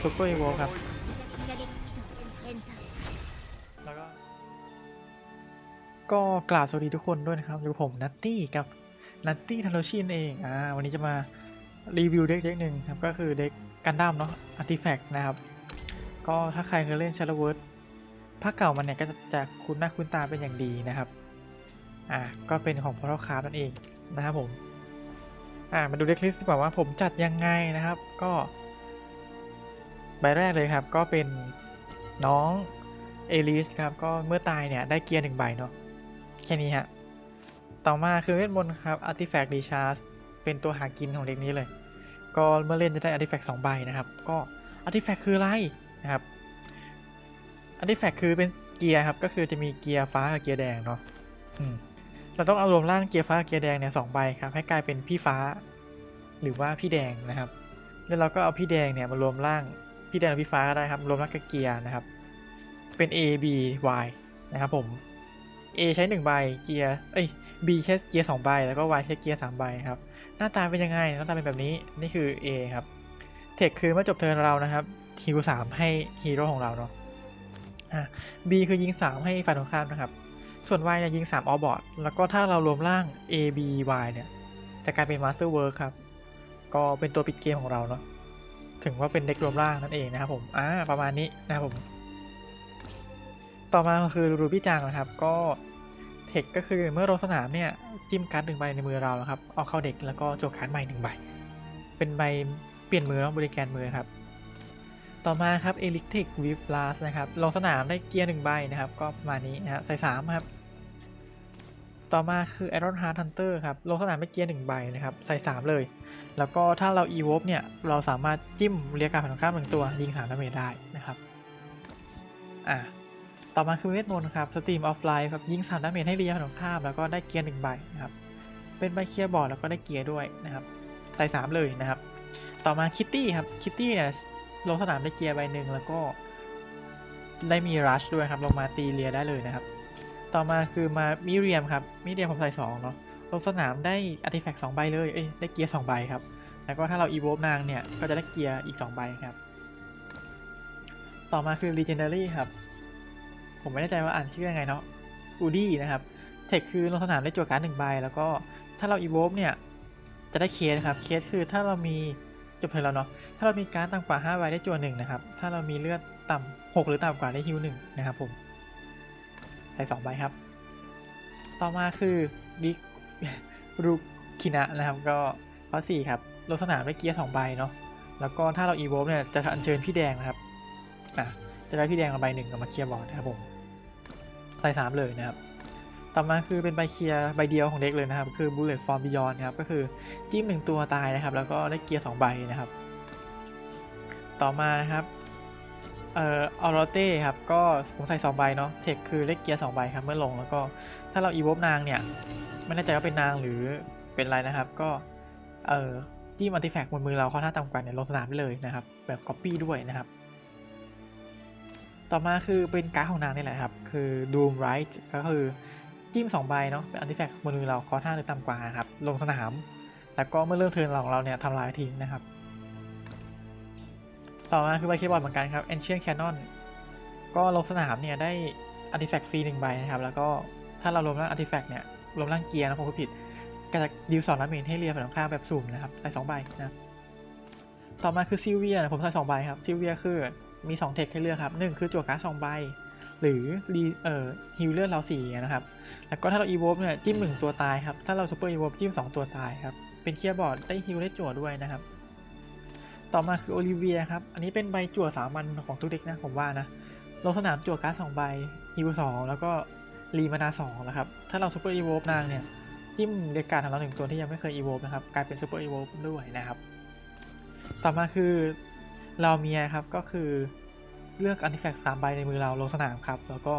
ทุปเปอร์อีครับก็ ก็ล่าวสวัสดีทุกคนด้วยนะครับ อยู่ผมนัตตี้กับนัตตี้ทาโรชินเอง อ่า วันนี้จะมารีวิวเด็กเด็กหนึ่งครับ ก็คือเด็กกันดั้มเนาะอาร์ติแฟกต์นะครับ ก็ถ้าใครเคยเล่นชาร์ลเวิร์ดภาคเก่ามันเนี่ยก็จะคุ้นหน้าคุ้นตาเป็นอย่างดีนะครับ อ่า ก็เป็นของพอร์ตคราฟนั่นเองนะครับผม อ่ามาดูเด็กลิสต์ดีกว่าว่าผมจัดยังไงนะครับ ก็ใบแรกเลยครับก็เป็นน้องเอลิสครับก็เมื่อตายเนี่ยได้เกียร์หนึ่งใบเนาะแค่นี้ฮะต่อมาคือเวทมนต์ครับอาร์ติแฟกต์ดีชาร์เป็นตัวหากินของเด็กนี้เลย ก็เมื่อเล่นจะได้อาร์ติแฟกต์สองใบนะครับ ก็อาร์ติแฟกต์คืออะไรนะครับอาร์ติแฟกต์คือเป็นเกียร์ครับก็คือจะมีเกียร์ฟ้ากับเกียร์แดงเนาะอืม เราต้องเอารวมร่างเกียร์ฟ้าเกียร์แดงเนี่ยสองใบครับให้กลายเป็นพี่ฟ้า หรือว่าพี่แดงนะครับ แล้วเราก็เอาพี่แดงเนี่ยมารวมร่างพี่แดงกับพี่ฟ้าก็ได้ครับรวมร่างกับเกียร์นะครับ เป็น A B Y นะครับผม A ใช้หนึ่งใบเกียร์เอ้ย B ใช้เกียร์สองใบแล้วก็ Y ใช้เกียร์สามใบครับหน้าตาเป็นยังไงหน้าตาเป็นแบบนี้นี่คือ A ครับเทคคือเมื่อจบเทิร์นเรานะครับฮิวสามให้ฮีโร่ของเราเนาะอะ B คือยิงสามให้ฝ่ายตรงข้ามนะครับ ส่วน Y เนี่ยยิงสามออบอร์ดแล้วก็ถ้าเรารวมร่าง A B Y เนี่ย จะกลายเป็น Master Work ครับ ก็เป็นตัวปิดเกมของเราเนาะถึงว่าเป็นเด็กรวมร่างนั่นเองนะครับผมอ่าประมาณนี้นะครับผม ต่อมาคือรูบี้จังนะครับ ก็เทคก็คือเมื่อลงสนามเนี่ย จิ้มการ์ดหนึ่งใบในมือเราแล้วครับเอาเข้าเด็กแล้วก็โจกการ์ดใหม่หนึ่งใบ เป็นใบเปลี่ยนมือ บริการมือครับ ต่อมาครับเอลิกทิกวิฟลาสนะครับลงสนามได้เกียร์หนึ่งใบนะครับ ก็ประมาณนี้นะฮะใส่สามครับ ต่อมาคือ Iron Heart Hunter ครับลงสนามได้เกียร์หนึ่งใบนะครับ ใส่สามเลย แล้วก็ถ้าเรา e v o เนี่ย เราสามารถจิ้มเรียกการผ่านตรงข้ามหนึ่งตัว ยิงสามดาเมจได้นะครับอ่าต่อมาคือเวทมนต์ครับ Stream of Life ครับยิงสามดาเมจให้เรียผ่านตรงข้ามแล้วก็ได้เกียร์หนึ่งใบนะครับเป็นใบเคลียร์บอร์ดแล้วก็ได้เกียร์ด้วยนะครับใส่สามเลยนะครับ ต่อมาคิตตี้ครับคิตตี้เนี่ย ลงสนามได้เกียร์ใบหนึ่งแล้วก็ได้มีรัชด้วยครับ ลงมาตีเรียได้เลยนะครับ ต่อมาคือมามิเรียมครับ มิเรียมผมใส่สองเนาะ ลงสนามได้อาร์ติแฟกต์สองใบเลย เอ้ย ได้เกียร์สองใบครับ แล้วก็ถ้าเราอีโว e นางเนี่ย ก็จะได้เกียร์อีกสองใบครับ ต่อมาคือ Legendary ครับ ผมไม่แน่ใจว่าอ่านชื่อยังไงเนาะ อูดี้นะครับ เทคคือลงสนามได้จั่วการ์ดหนึ่งใบ แล้วก็ถ้าเราอีโว e เนี่ย จะได้เคสครับ เคสคือถ้าเรามี จบเทิร์นแล้วเนาะ ถ้าเรามีการ์ดต่ำกว่าห้าใบได้จั่วหนึ่งนะครับ ถ้าเรามีเลือดต่ำหกหรือต่ำกว่าได้ฮิวหนึ่งนะครับผมใส่สองใบครับ ต่อมาคือดิกรูคินะนะครับ ก็ข้อสี่ครับลงสนามได้เกียร์สองใบเนาะ แล้วก็ถ้าเราอีโว e เนี่ยจะอัญเชิญพี่แดงนะครับ อะ จะได้พี่แดงมาใบหนึ่งกับมาเคลียร์บอร์ดนะครับผม ใส่สามเลยนะครับ ต่อมาคือเป็นใบเคลียร์ใบเดียวของเด็กเลยนะครับ คือ Bullet Form Beyond ครับ ก็คือจิ้มหนึ่งตัวตายนะครับ แล้วก็ได้เกียร์สองใบนะครับ ต่อมานะครับเอ่อออโรเต้ครับ ก็ผมใส่สองใบเนาะ เทคคือเลขเกียร์สองใบครับ เมื่อลงแล้วก็ถ้าเราอีโว e นางเนี่ย ไม่แน่ใจว่าเป็นนางหรือเป็นอะไรนะครับ ก็ เอ่อจิ้มอัลติแฟกบนมือเราข้าหน้าต่ำกว่าเนี่ยลงสนามได้เลยนะครับ แบบก๊อปปี้ด้วยนะครับต่อมาคือเป็นการ์ดของนางนี่แหละครับ คือ Doom Right ก็คือ จิ้ม2ใบเนาะเป็นอัลติแฟกบนมือเราเคอท่าหรือต่ำกว่าครับ ลงสนาม แล้วก็เมื่อเริ่มเทิร์นของเราเนี่ยทำลายทิ้งนะครับ ต่อมาคือใบคีย์บอร์ดเหมือนกันครับ Ancient Cannon ก็ลงสนามเนี่ยได้อัลติแฟกฟรีหนึ่งใบนะครับ แล้วก็ถ้าเรารวมร่างอัลติแฟกเนี่ยรวมร่างเกียร์นะผมก็ผิดก็จะดิวสองน้ำเมนให้เรียฝั่งข้ามแบบสุ่มนะครับใส่สองใบนะต่อมาคือซิลเวียผมใส่สองใบครับซิลเวียคือมีสองเทคให้เลือกครับหนึ่งคือจั่วการ์ดสองใบ หรือรีเอ่อฮิลเลอร์เราสี่นะครับ แล้วก็ถ้าเราอีโว e เนี่ยจิ้มหนึ่งตัวตายครับ ถ้าเราซูเปอร์อีโว e จิ้มสองตัวตายครับ เป็นเคียร์บอร์ดได้ฮิลได้จั่วด้วยนะครับ ต่อมาคือโอลิเวียครับ อันนี้เป็นใบจั่วสามัญของทุกเด็กนะผมว่านะ ลงสนามจั่วการ์ดสองใบฮิลสองแล้วก็รีมานาสองนะครับ ถ้าเราซูเปอร์อีโว e นางเนี่ยจิ้มเด็กการดของเราหนึ่งตัวที่ยังไม่เคยอีโว e นะครับกลายเป็นซูเปอร์อีโว e ด้วยนะครับ ต่อมาคือเราเมียครับก็คือเลือกอันติแฟกสามใบในมือเราลงสนามครับ แล้วก็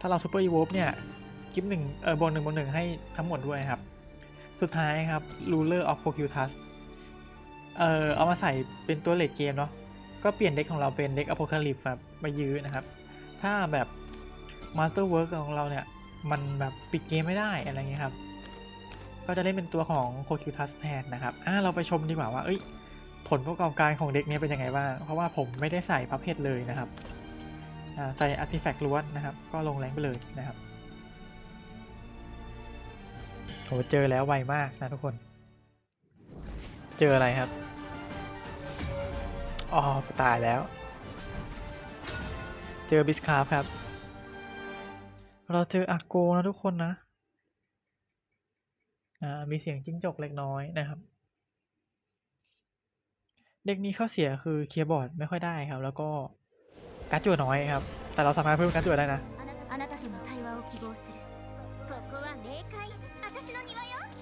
ถ้าเราซูเปอร์อีโว e เนี่ย กิฟหนึ่งเออบนหนึ่งบนหนึ่งให้ทั้งหมดด้วยครับ สุดท้ายครับ ruler of Procutus เอ่อเอามาใส่เป็นตัวเลดเกมเนาะก็เปลี่ยนเด็กของเราเป็นเด็ก Apocalypse แบบมายื้อนะครับ ถ้าแบบ Master Work ของเราเนี่ย มันแบบปิดเกมไม่ได้อะไรเงี้ยครับ ก็จะได้เป็นตัวของ Procutus แทนนะครับอ่าเราไปชมดีกว่าว่า เอ้ย ผลประกอบการของเด็กนี้เป็นยังไงบ้าง เพราะว่าผมไม่ได้ใส่พับเพชเลยนะครับอ่าใส่อาร์ติแฟกต์ล้วนนะครับ ก็ลงแรงไปเลยนะครับ โหเจอแล้วไวมากนะทุกคน เจออะไรครับ อ๋อตายแล้ว เจอบิสคาร์ครับ เราเจออาโกนะทุกคนนะ อ่า มีเสียงจิ้งจกเล็กน้อยนะครับ เด็กนี้ข้อเสียคือเคลียร์บอร์ดไม่ค่อยได้ครับ แล้วก็การดจั่วน้อยครับ แต่เราสามารถเพิ่มการดจั่วได้นะ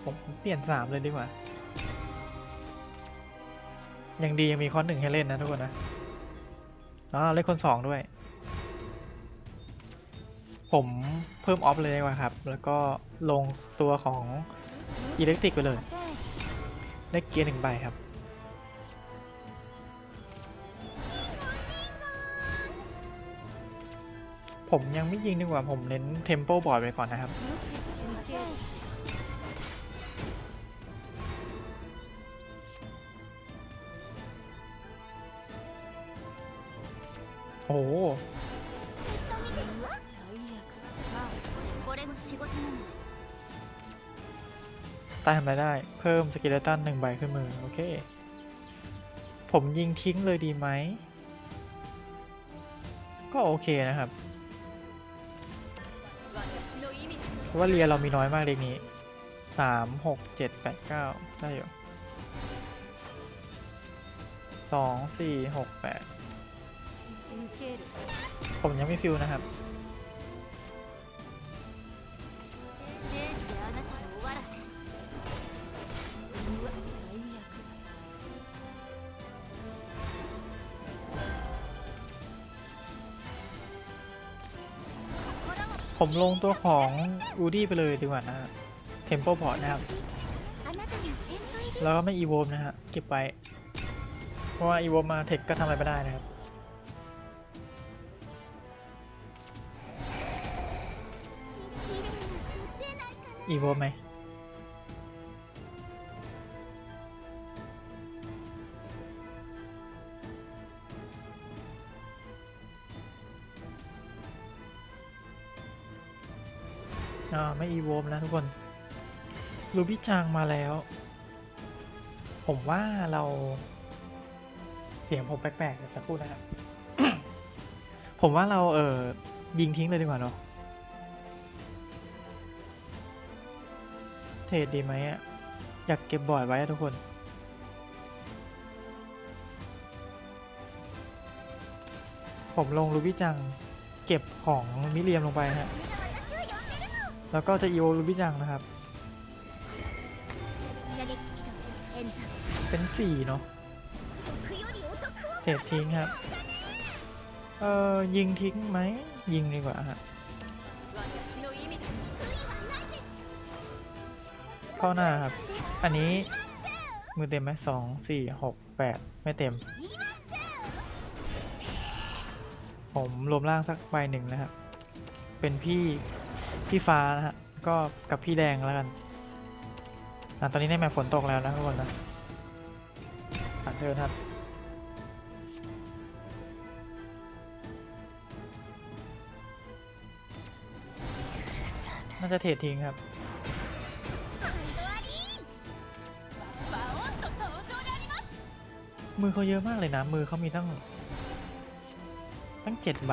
ผมเปลี่ยนสามเลยดีกว่า ยังดียังมีข้อหนึ่งให้เล่นนะทุกคนนะอ๋อเล่นคนสองด้วย ผมเพิ่มออฟเลยดีกว่าครับ แล้วก็ลงตัวของอิเล็กทริกไปเลยได้เกียร์หนึ่งใบครับผมยังไม่ยิงดีกว่าผมเน้นเทมโปบอร์ดไปก่อนนะครับ โอ้ตายทำไรได้ เพิ่มสกิลตันหนึ่งใบขึ้นมือ โอเค ผมยิงทิ้งเลยดีไหม ก็โอเคนะครับว่าเรียเรามีน้อยมากเลยนี้สามหกเจ็ดแปดเก้าได้อยู่สองสี่หกแปด ผมยังไม่ฟิวนะครับ ผมลงตัวของอูดี้ไปเลยดีกว่านะเทมโปพอร์ตนะครับ แล้วก็ไม่อีโวมนะฮะ เก็บไว้เพราะว่าอีโวมมาเทคก็ทำอะไรไม่ได้นะครับ อีโวไหมอ่าไม่อีโวมแล้วทุกคนรูบี้จางมาแล้ว ผมว่าเรา เสียงผมแปลกๆเดี๋ยวจะพูดนะครับ ผมว่าเราเออยิงทิ้งเลยดีกว่าเนาะ เทรดดีไหมอะอยากเก็บบอยไว้ทุกคน ผมลงลูบี้จังเก็บของมิเรียมลงไปฮะ แล้วก็จะอีโอลูบี้จังนะครับ เป็นสี่เนาะเทรดทิ้งครับ เออยิงทิ้งไหมยิงดีกว่าฮะ เข้าหน้าครับ อันนี้มือเต็มไหมสองสี่หกแปดไม่เต็ม ผมรวมร่างสักใบหนึ่งนะครับ เป็นพี่พี่ฟ้านะฮะ ก็กับพี่แดงแล้วกันอะตอนนี้ในแมปฝนตกแล้วนะทุกคนนะผ่านเชิญครับน่าจะเทรดทิ้งครับ มือเขาเยอะมากเลยนะ มือเขามีทั้ง ทั้งเจ็ดใบ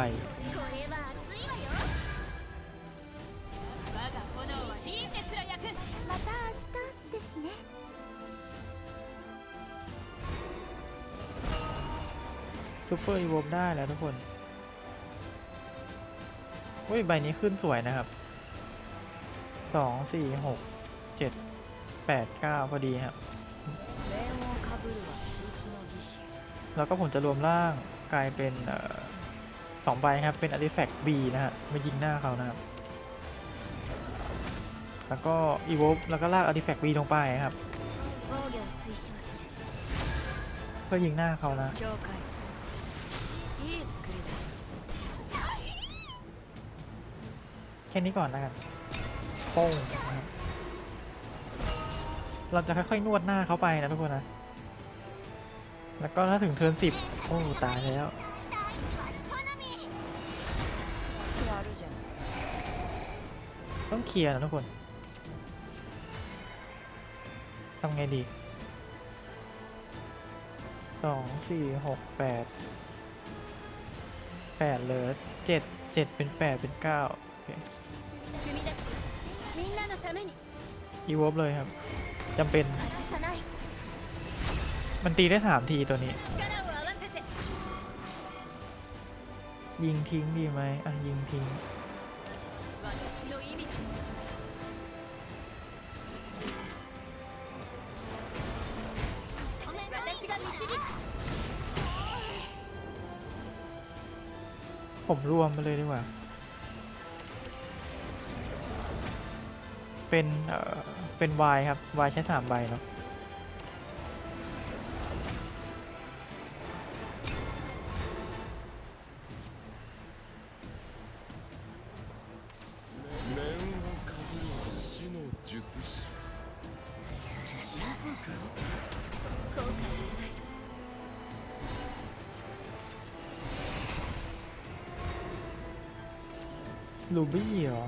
ซูเปอร์อีวอมได้แล้วทุกคนเฮ้ย ใบนี้ขึ้นสวยนะครับ สอง สี่ หก เจ็ด แปด เก้าพอดีครับ แล้วก็ผมจะรวมร่างกลายเป็นสองใบครับ เป็นอาร์ติแฟกต์บีนะฮะมายิงหน้าเขานะครับ แล้วก็อีโวแล้วก็ลากอาร์ติแฟกต์บีลงไปครับ เพื่อยิงหน้าเขานะแค่นี้ก่อนแล้วกันโป้งเราจะค่อยๆนวดหน้าเขาไปนะทุกคนนะ แล้วก็ถ้าถึงเทิร์นสิบโอ้ตายแล้ว ต้องเคลียร์นะทุกคนทำไงดีสองสี่หกแปดแปดเลยเจ็ดเจ็ดเป็นแปดเป็นเก้าอีวอฟเลยครับจำเป็น มันตีได้สามทีตัวนี้ ยิงทิ้งดีไหมอะยิงทิ้งผมรวมมาเลยดีกว่า เป็น เอ่อ เป็นวายครับวายใช้สามใบเนาะ ลูบี้เหรอ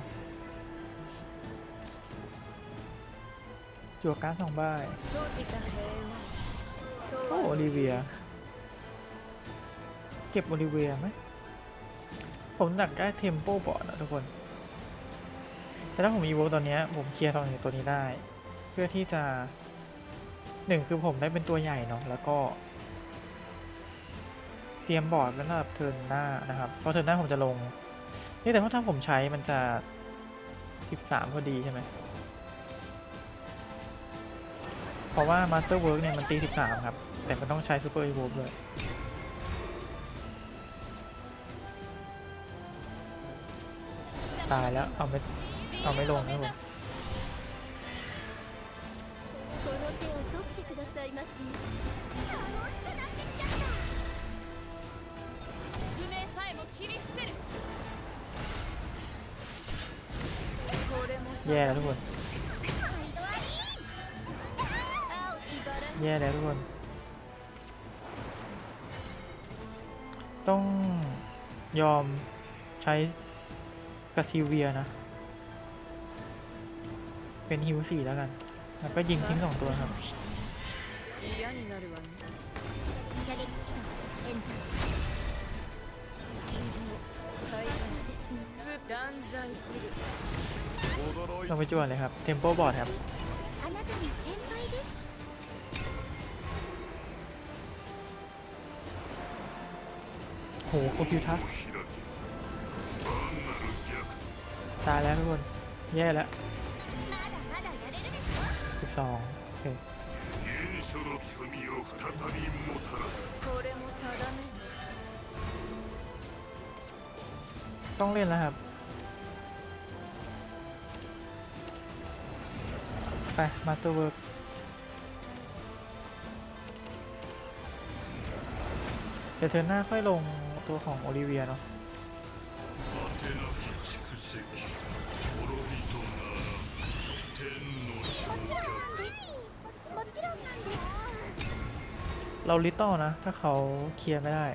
จั่วการ์ดสองใบโอ้โอลิเวีย เก็บโอลิเวียไหมผมหนักได้เทมโปบอร์ดนะทุกคน แต่ถ้าผมอีโวตอนนี้ผมเคลียร์ทองอย่ตัวนี้ได้ เพื่อที่จะหนึ่งคือผมได้เป็นตัวใหญ่เนาะแล้วก็เตรียมบอร์ดไว้สำหรับเทินหน้านะครับ เพราะเทินหน้าผมจะลง นี่แต่ว่าถ้าผมใช้มันจะสิบสามพอดีใช่ไหม เพราะว่า Master Work เนี่ยมันตีสิบสามครับ แต่มันต้องใช้ Super Evolve ด้วยตายแล้ว เอาไม่เอาไม่ลงนะผม แย่แล้วทุกคน 毎度あり青きバラ แย่แล้วทุกคน ต้องยอมใช้กาซิเวียนะ เป็นฮิวสี่แล้วกัน แล้วก็ยิงทิ้งสองตัวครับ 嫌になるわね射撃機関演算大変ですねす断罪する ต้องไปจวนเลยครับ เทมโปบอร์ดครับ โหคอมพิวทัสตายแล้วทุกคน แย่แล้วสิบสองโอเคต้องเล่นแล้วครับ ไป มาตัวเวิร์กเดี๋ยวเธอหน้าค่อยลงตัวของโอลิเวียเนาะเราลิตเติ้ลนะ ถ้าเขาเคลียร์ไม่ได้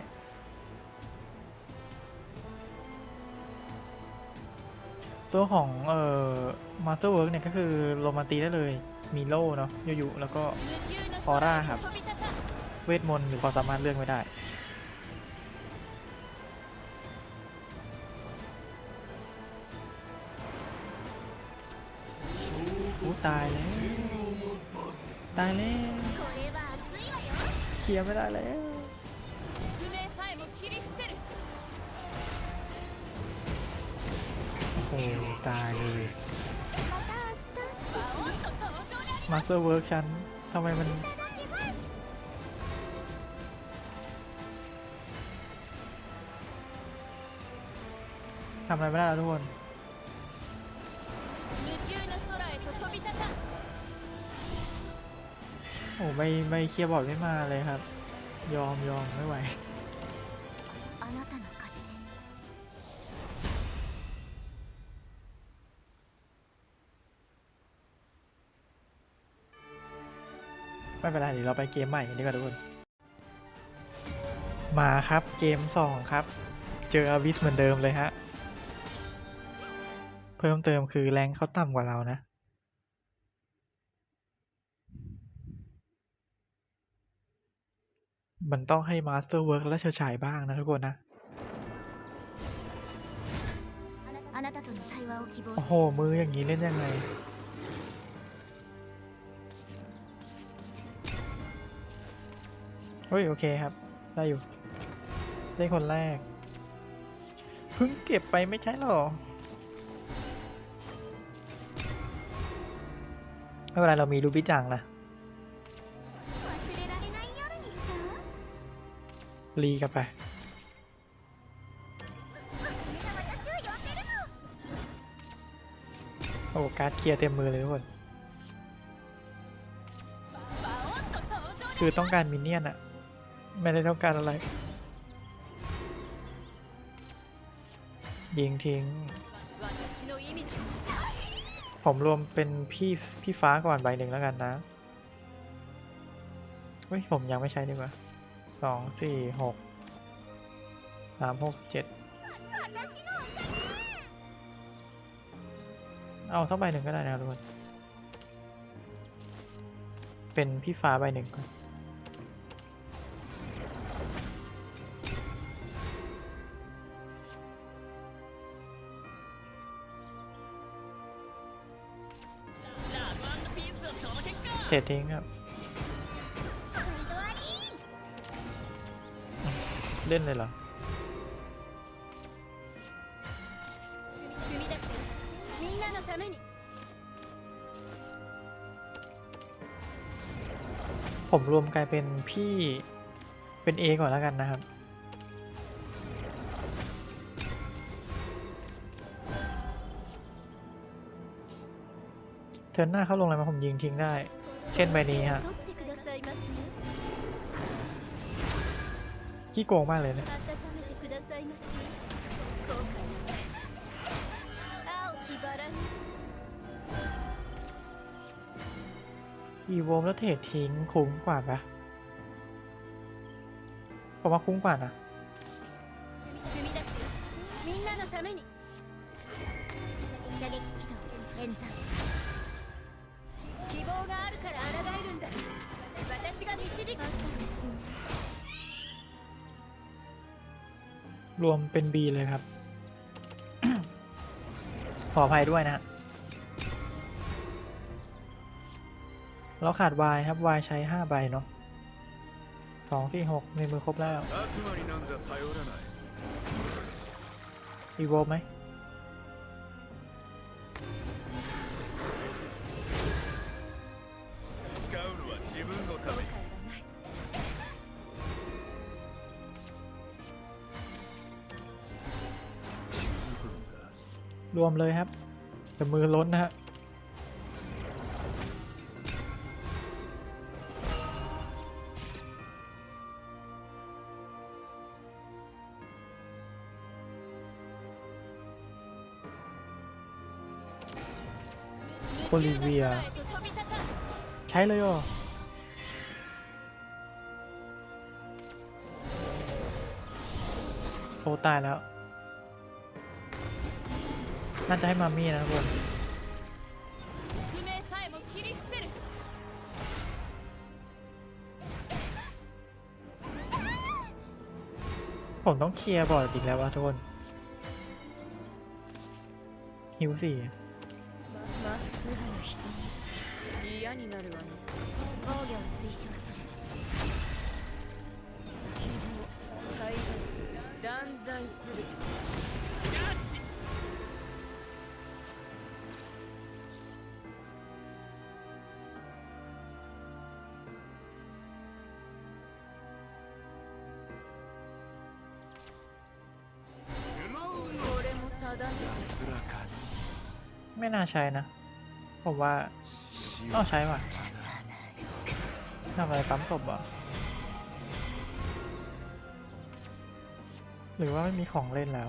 ตัวของเอ่อมาสเตอร์เวิร์กเนี่ยก็คือลงมาตีได้เลยมีโลเนาะยูยูแล้วก็ออร่าครับ เวทมนต์หรือความสามารถเลือกไม่ได้ตายแล้ว ตายแล้วเคลียร์ไม่ได้แล้ว โอ้โห ตายเลย また明日魔王の登場であり มาสเตอร์เวิร์กฉันทำไมมัน ทำอะไรไม่ได้แล้วทุกคน 無給の空へと飛び立た โอ้ไม่ไม่เคลียร์บอร์ดไม่มาเลยครับ ยอมยอมไม่ไหว あなたの ไม่เป็นไรเดี๋ยวเราไปเกมใหม่ดีกว่าทุกคน มาครับเกมสองครับ เจออาวิสเหมือนเดิมเลยฮะ เพิ่มเติมคือแรงเขาต่ำกว่าเรานะมันต้องให้มาสเตอร์เวิร์กและเฉยฉายบ้างนะทุกคนนะ โอ้โห มืออย่างนี้เล่นยังไง เฮ้ยโอเคครับ ได้อยู่ ได้คนแรก เพิ่งเก็บไปไม่ใช่หรอไม่เป็นไรเรามีรูบิจังนะรีกันไปโอ้การ์ดเคลียร์เต็มมือเลยทุกคน คือต้องการมินเนี่ยนอะ ไม่ได้ต้องการอะไร ยิงทิ้ง ผมรวมเป็นพี่พี่ฟ้าก่อนใบหนึ่งแล้วกันนะเฮ้ยผมยังไม่ใช้ดีกว่าสองสี่หกสามหกเจ็ดเอาเท่าใบหนึ่งก็ได้นะทุกคน เป็นพี่ฟ้าใบหนึ่งก่อน เทรดทิ้งครับ เล่นเลยเหรอผมรวมกลายเป็นพี่เป็นเ A ก่อนแล้วกันนะครับ เทินหน้าเขาลงอะไรมาผมยิงทิ้งได้ ช่นใบนี้ฮะ 取ってくださいますね ขี้โกงมากเลยเนะ 温めてくださいまし後悔の青きバラに อีโวมแล้วเทรดทิ้งคุ้มกว่าปะผมว่าคุ้มกว่านะ 踏み出すよみんなのために射撃機動演算 รวมเป็น B เลยครับ ขออภัยด้วยนะฮะเราขาด Y ครับ Y ใช้ 5 ใบเนาะสองสี่หกในมือครบแล้ว 悪魔になんざ頼らない อีโวไหม 使うのは自分のため รวมเลยครับแต่มือล้นนะฮะโคลิเวีย ใช้เลยอะโอ้ตายแล้ว น่าจะให้มามี่นะทุกคน 宿命さえも切り伏せる ผมต้องเคลียร์บอร์ดอีกแล้ววะทุกคน ฮิวสี่ まっすぐな瞳嫌になるわね防御を推奨する希望快楽断罪する ใช้นะ ผมว่าต้องใช้ว่ะทำอะไรปั๊มศพอะหรือว่าไม่มีของเล่นแล้ว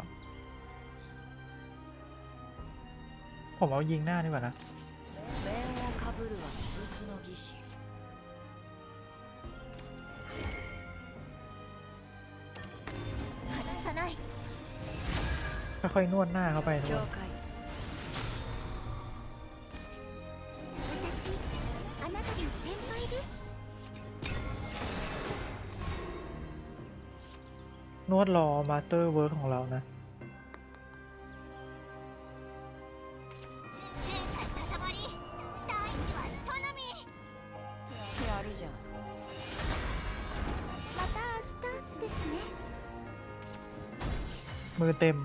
ผมเอายิงหน้าดีกว่านะค่อยๆนวดหน้าเข้าไปทุกคน รอมาสเตอร์เวิร์ของเรานะมือเต็ม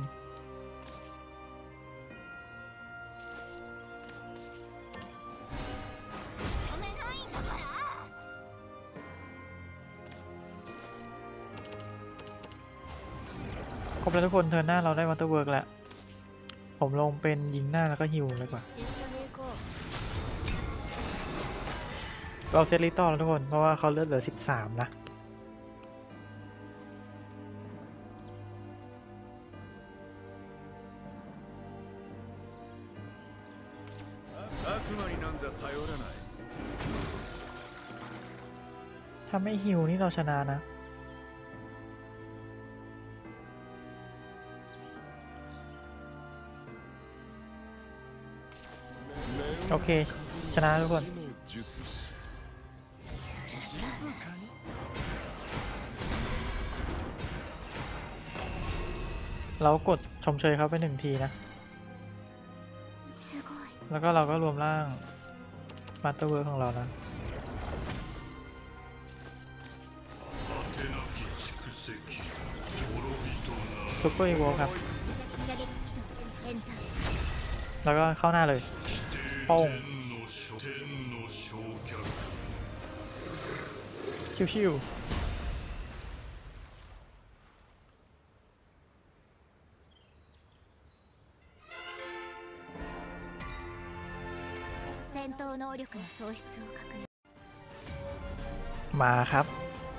ครบแล้วทุกคนเทิร์นหน้าเราได้วัตเตอร์เวิร์กแล้ว ผมลงเป็นยิงหน้าแล้วก็ฮิวเลยกว่าเราเซตลิตอแล้วทุกคน เพราะว่าเขาเลือดเหลือสิบสามนะถ้าไม่ฮิวนี่เราชนะนะ โอเค ชนะทุกคน เรากดชมเชยเขาไปหนึ่งทีนะ แล้วก็เราก็รวมร่างมาสเตอร์เวิร์ของเรานะซุปเปอร์อีโวครับ แล้วก็เข้าหน้าเลย ป้งชิวๆมาครับ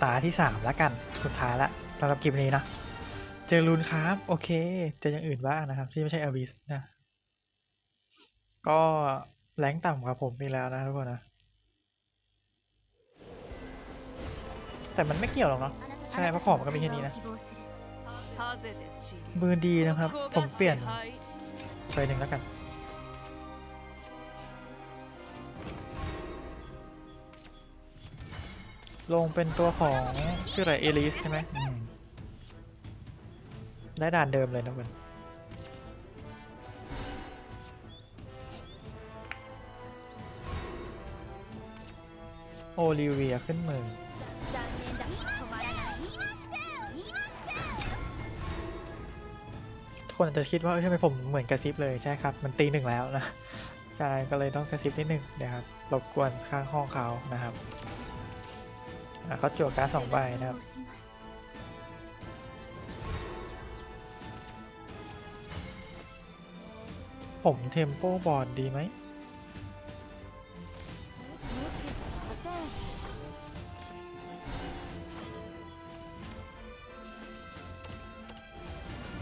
ตาที่สามแล้วกันสุดท้ายละสำหรับคลิปนี้นะ เจอรูนครับ โอเคจะอย่างอื่นบ้างนะครับ ที่ไม่ใช่อวิสนะ ก็ แรงต่ำกว่าผมอีกแล้วนะทุกคนนะ แต่มันไม่เกี่ยวหรอกเนาะใช่เพราะของมันก็มีแค่นี้นะมือดีนะครับ ผมเปลี่ยนไปหนึ่งแล้วกัน ลงเป็นตัวของชื่ออะไรเอลิสใช่ไหมได้ด่านเดิมเลยนะเพื่อน โอลิเวียขึ้นมือคนอาจจะคิดว่าทำไมผมเหมือนกระซิบเลยใช่ครับ มันตีหนึ่งแล้วนะ ใช่ก็เลยต้องกระซิบนิดนึงนะครับรบกวนข้างห้องเขานะครับเขาจั่วการ์ดสองใบนะครับผมเทมโปบอร์ดดีไหม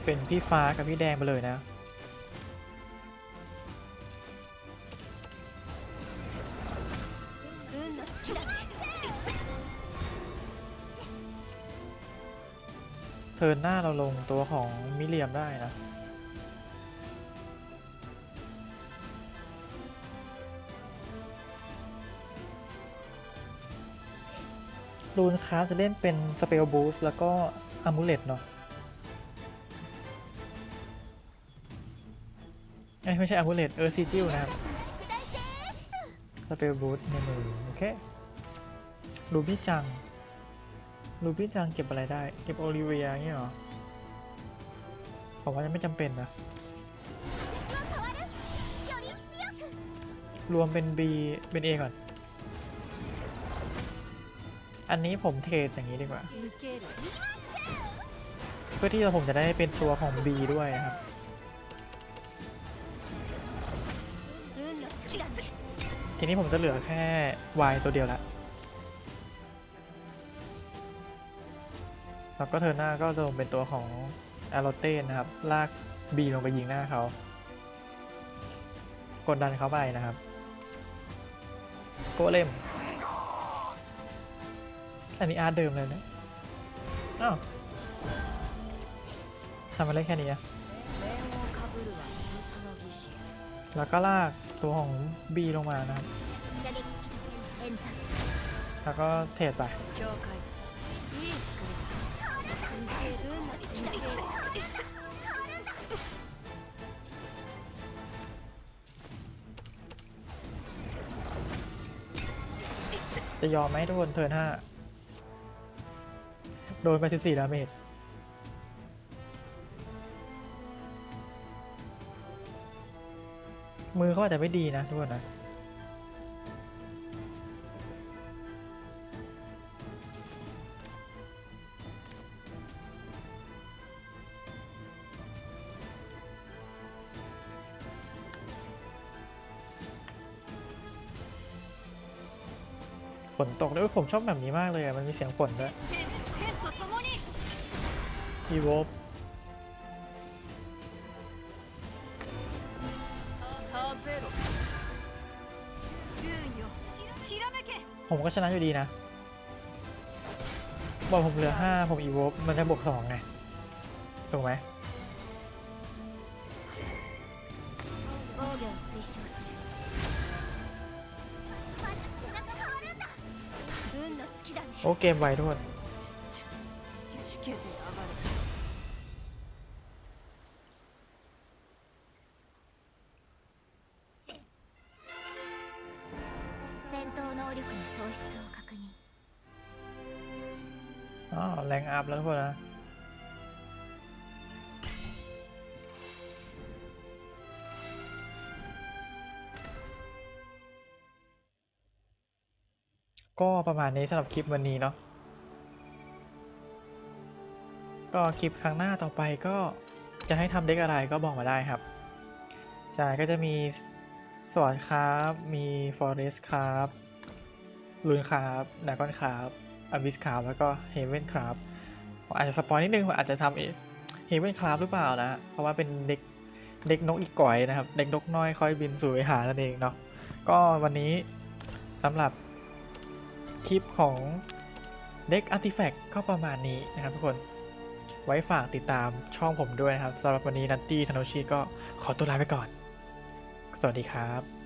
เป็นพี่ฟ้ากับพี่แดงไปเลยนะเทินหน้าเราลงตัวของมิเรียมได้นะรูนคาจะเล่นเป็นสเปลบูสแล้วก็อมูเลตเนาะ ไม่ใช่อาวุธเลตเออซีจิวนะครับสเปลบูทในมือโอเคลูบี้จังลูบี้จังเก็บอะไรได้ เก็บโอลิเวียงี้เหรอผมว่าจะไม่จำเป็นนะ รวมเป็น B เป็น A ก่อน อันนี้ผมเทรดอย่างนี้ดีกว่า เพื่อที่ผมจะได้เป็นตัวของ B ด้วยครับ ทีนี้ผมจะเหลือแค่ Y ตัวเดียวละแล้วก็เธอหน้าก็จะเป็นตัวของอาร์โรเต้นะครับ ลาก B ลงไปยิงหน้าเขา กดดันเขาไปนะครับโกเลมอันนี้อาร์เดิมเลยนะอ้าวทำอะไรแค่นี้แล้วก็ลาก ตัวของบีลงมานะครับ แล้วก็เทรดไปจะยอมไหมทุกคนเทิร์นห้า โดนไป 14 ดาเมจ มือเขาอาจจะไม่ดีนะทุกคนนะฝนตกด้วยผมชอบแบบนี้มากเลยอะ มันมีเสียงฝนด้วยอีโวป ผมก็ชนะอยู่ดีนะบอกผมเหลือห้าผมอีโวฟมันจะบวกสองไงถูกไหมโอ้เกมไวด้วย อัพแล้วทุกคนนะก็ประมาณนี้สำหรับคลิปวันนี้เนาะก็คลิปครั้งหน้าต่อไปก็จะให้ทำเด็กอะไรก็บอกมาได้ครับ ใช่ก็จะมีสวรรค์ครับมีฟอเรสครับลุนครับดากอนครับอ b ิสครับแล้วก็เฮเวนครับ อาจจะสปอยนิดนึงอาจจะทำเฮเวนครับหรือเปล่านะ เพราะว่าเป็นเด็กเด็กนกอีกก่อยนะครับ เด็กนกน้อยคอยบินสู่ไปหานั่นเองเนาะก็วันนี้สำหรับคลิปของเด็กอาร์ติแฟกต์ก็ประมาณนี้นะครับทุกคนไว้ฝากติดตามช่องผมด้วยนะครับสำหรับวันนี้นัตตี้ธนชิก็ขอตัวลาไปก่อน สวัสดีครับ